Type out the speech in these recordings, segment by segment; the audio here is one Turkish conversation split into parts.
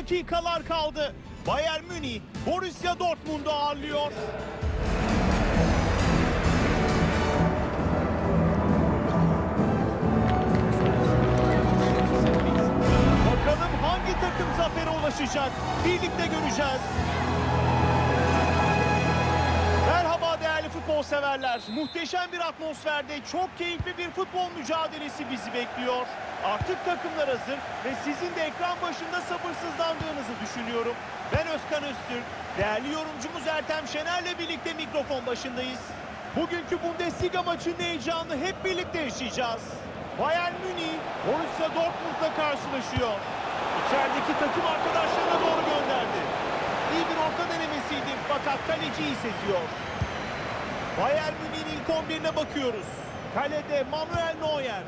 dakikalar kaldı. Bayern Münih Borussia Dortmund'u ağırlıyor. Bakalım hangi takım zafere ulaşacak? Birlikte göreceğiz. Futbol severler. Muhteşem bir atmosferde çok keyifli bir futbol mücadelesi bizi bekliyor. Artık takımlar hazır ve sizin de ekran başında sabırsızlandığınızı düşünüyorum. Ben Özkan Öztürk, değerli yorumcumuz Ertem Şener'le birlikte mikrofon başındayız. Bugünkü Bundesliga maçının heyecanını hep birlikte yaşayacağız. Bayern Münih, Borussia Dortmund'la karşılaşıyor. İçerideki takım arkadaşlarına doğru gönderdi. İyi bir orta denemesiydi fakat kaleci iyi seziyor. Bayern Münih'in ilk 11'ine bakıyoruz. Kalede Manuel Neuer,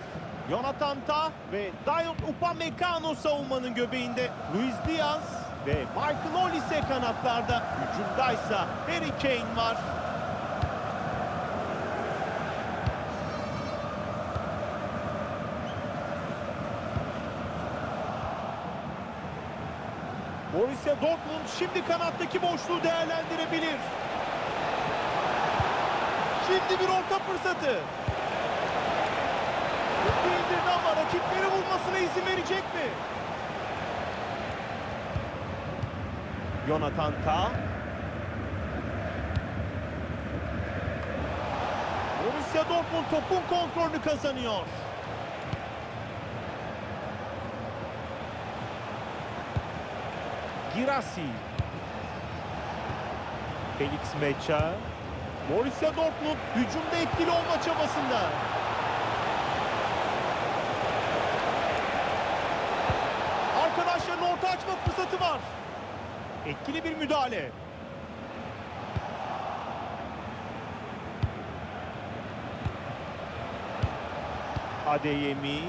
Jonathan Tah ve Dayot Upamecano savunmanın göbeğinde. Luis Diaz ve Michael Olise kanatlarda. Hücumdaysa Harry Kane var. Borussia Dortmund şimdi kanattaki boşluğu değerlendirebilir. Şimdi bir orta fırsatı. Topu indirdi ama rakipleri vurmasına izin verecek mi? Jonathan Ta. Borussia Dortmund topun kontrolünü kazanıyor. Girassi. Felix Mecha. Borussia Dortmund hücumda etkili olma çabasında. Arkadaşların orta açma fırsatı var. Etkili bir müdahale. Adeyemi.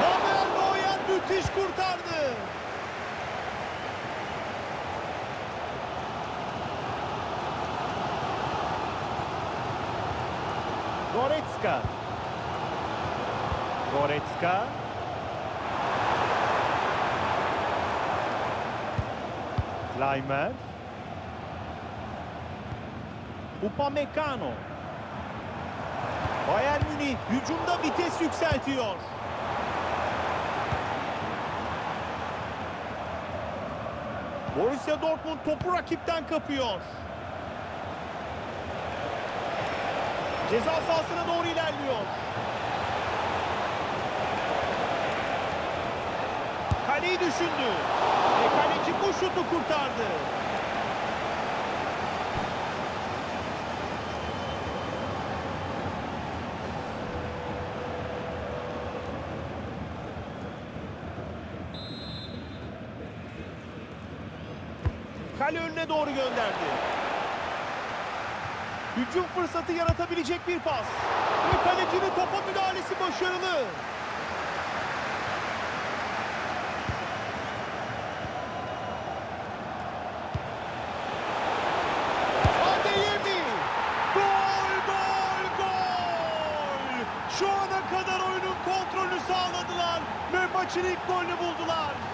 Manuel Neuer müthiş kurtardı. Goretzka. Goretzka. Leimer. Upamecano. Bayern Münih hücumda vites yükseltiyor. Borussia Dortmund topu rakipten kapıyor. Ceza sahasına doğru ilerliyor. Kaleyi düşündü. Ve kaleci bu şutu kurtardı. Kale önüne doğru gönderdi. Hücum fırsatı yaratabilecek bir pas. Ve kalecinin topa müdahalesi başarılı. Şu ana kadar oyunun kontrolünü sağladılar ve maçın ilk golünü buldular.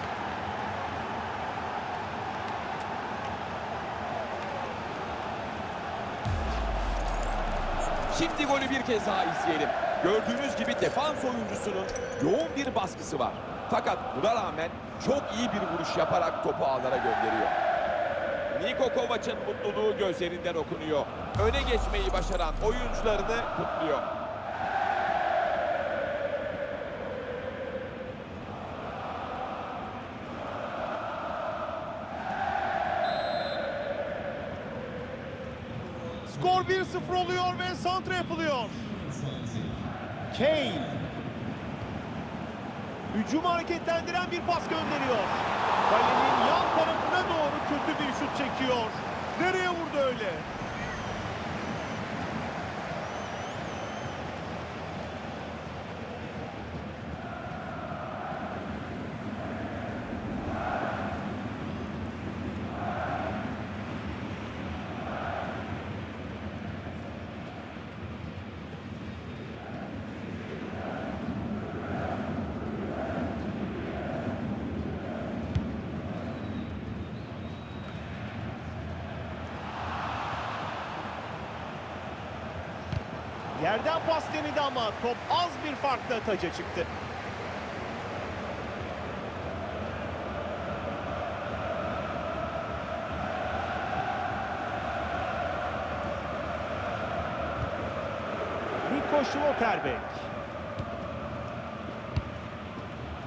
Şimdi golü bir kez daha izleyelim. Gördüğünüz gibi defans oyuncusunun yoğun bir baskısı var. Fakat buna rağmen çok iyi bir vuruş yaparak topu ağlara gönderiyor. Niko Kovac'ın mutluluğu gözlerinden okunuyor. Öne geçmeyi başaran oyuncularını kutluyor. Skor 1-0 oluyor ve santra yapılıyor. Kane. Hücumu hareketlendiren bir pas gönderiyor. Kalenin yan tarafına doğru kötü bir şut çekiyor. Nereye vurdu öyle? Yerden pas denedi ama top az bir farkla taca çıktı. Niko Schlotterbeck.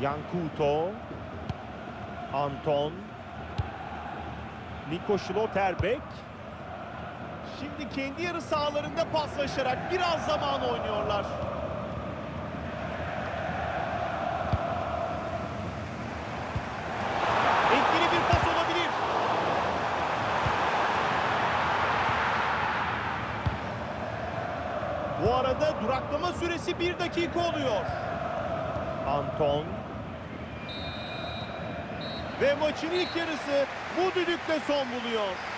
Yankuto. Anton. Niko Schlotterbeck. Şimdi kendi yarı sahalarında paslaşarak biraz zaman oynuyorlar. Etkili bir pas olabilir. Bu arada duraklama süresi bir dakika oluyor. Anton. Ve maçın ilk yarısı bu düdükle son buluyor.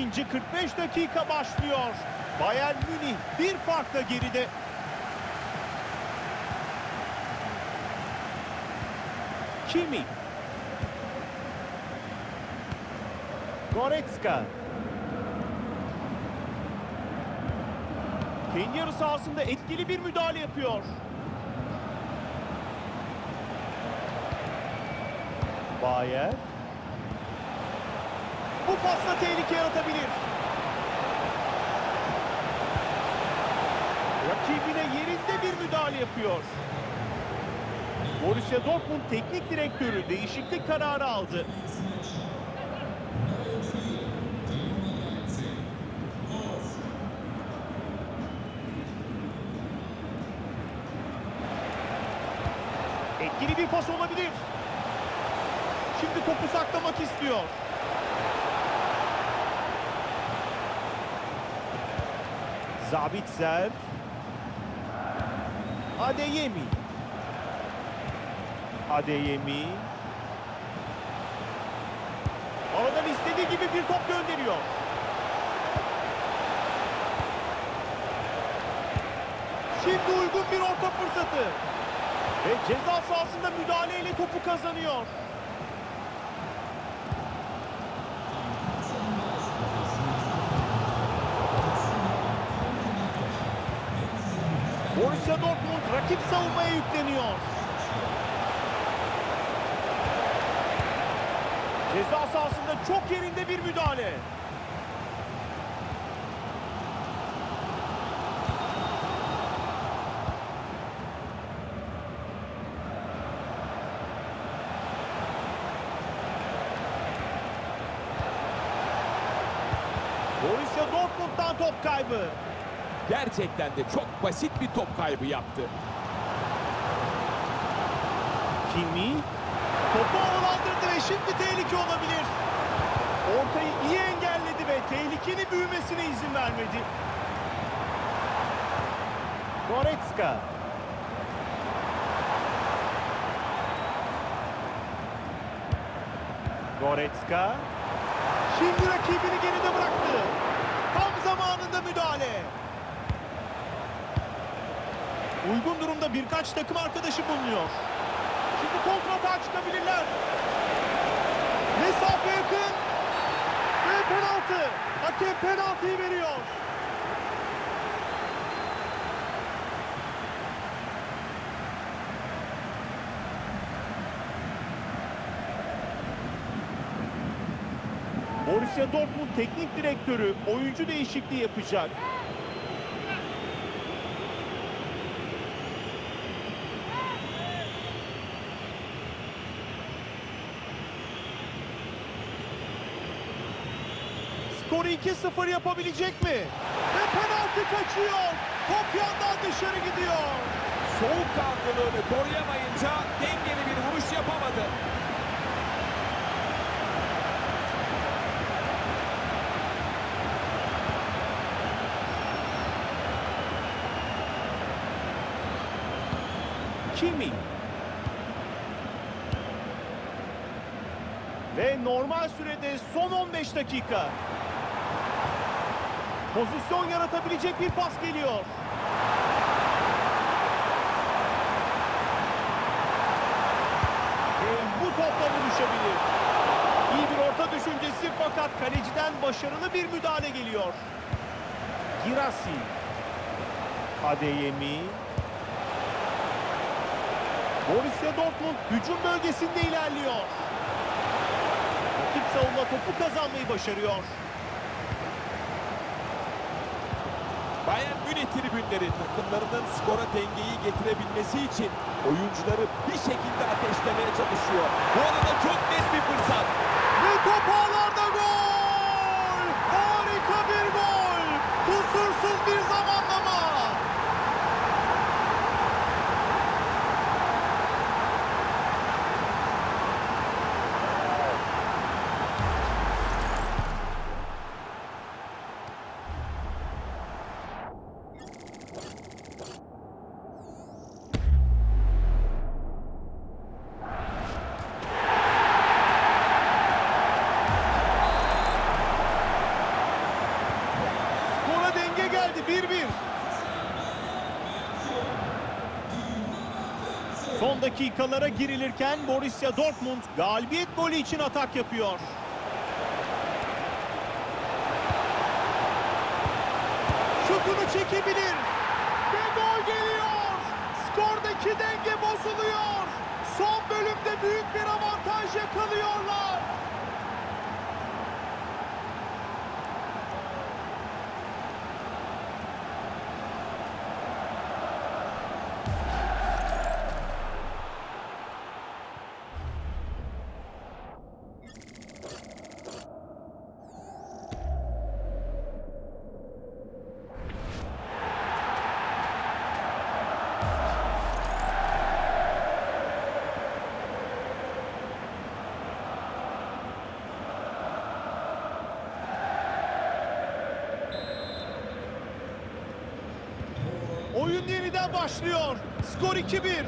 İkinci 45 dakika başlıyor. Bayern Münih bir farkla geride. Kimi. Goretzka. Kendi yarı sahasında etkili bir müdahale yapıyor. Bayer. Bu pasla tehlike yaratabilir. Rakibine yerinde bir müdahale yapıyor. Borussia Dortmund teknik direktörü değişiklik kararı aldı. Etkili bir pas olabilir. Şimdi topu saklamak istiyor. Zabitzer. Adeyemi. Adeyemi. Aradan istediği gibi bir top gönderiyor. Şimdi uygun bir orta fırsatı. Ve ceza sahasında müdahaleyle topu kazanıyor. Borussia Dortmund rakip savunmaya yükleniyor. Ceza sahasında çok yerinde bir müdahale. Borussia Dortmund'dan top kaybı. Gerçekten de çok basit bir top kaybı yaptı. Kimi topu havalandırdı ve şimdi tehlike olabilir. Ortayı iyi engelledi ve tehlikenin büyümesine izin vermedi. Goretzka. Goretzka. Şimdi rakibini geride bıraktı. Tam zamanında müdahale. Uygun durumda birkaç takım arkadaşı bulunuyor. Şimdi kontratağa çıkabilirler. Mesafe yakın. Ve penaltı. Hakem penaltıyı veriyor. Borussia Dortmund teknik direktörü oyuncu değişikliği yapacak. 2-0 yapabilecek mi? Ve penaltı kaçıyor. Top yandan dışarı gidiyor. Soğukkanlılığını koruyamayınca dengeli bir vuruş yapamadı. Hakimi. Ve normal sürede son 15 dakika. Pozisyon yaratabilecek bir pas geliyor. Ve bu topla buluşabilir. İyi bir orta düşüncesi fakat kaleciden başarılı bir müdahale geliyor. Girassi. Adeyemi. Borussia Dortmund hücum bölgesinde ilerliyor. Rakip savunma topu kazanmayı başarıyor. Bayern Münih tribünleri takımlarının skora dengeyi getirebilmesi için oyuncuları bir şekilde ateşlemeye çalışıyor. Bu arada çok net bir fırsat. Ağlarda Son dakikalara girilirken Borussia Dortmund galibiyet golü için atak yapıyor. Şutunu çekebilir. Ve gol geliyor. Skordaki denge bozuluyor. Son bölümde büyük bir avantaj yakalıyorlar. Oyun yeniden başlıyor. Skor 2-1.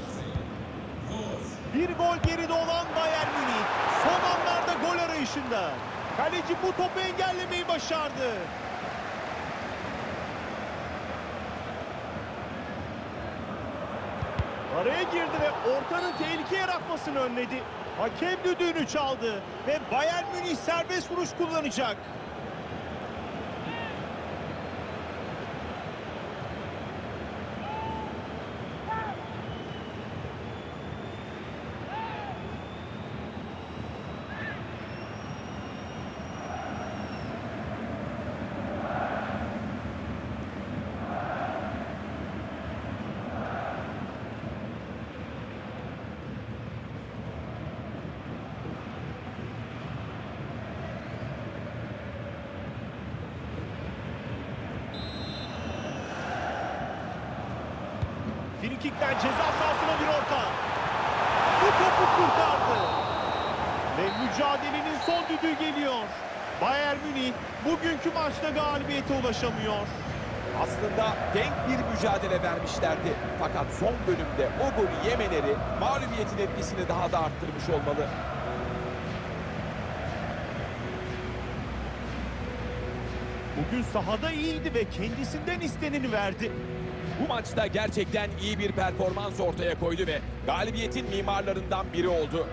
Bir gol geride olan Bayern Münih son anlarda gol arayışında. Kaleci bu topu engellemeyi başardı. Araya girdi ve ortanın tehlike yaratmasını önledi. Hakem düdüğünü çaldı ve Bayern Münih serbest vuruş kullanacak. Frikikten ceza sahasına bir orta. Bu topu kurtardı. Ve mücadelenin son düdüğü geliyor. Bayern Münih bugünkü maçta galibiyete ulaşamıyor. Aslında denk bir mücadele vermişlerdi. Fakat son bölümde o golü yemeleri mağlubiyetin etkisini daha da arttırmış olmalı. Bugün sahada iyiydi ve kendisinden isteneni verdi. Bu maçta gerçekten iyi bir performans ortaya koydu ve galibiyetin mimarlarından biri oldu.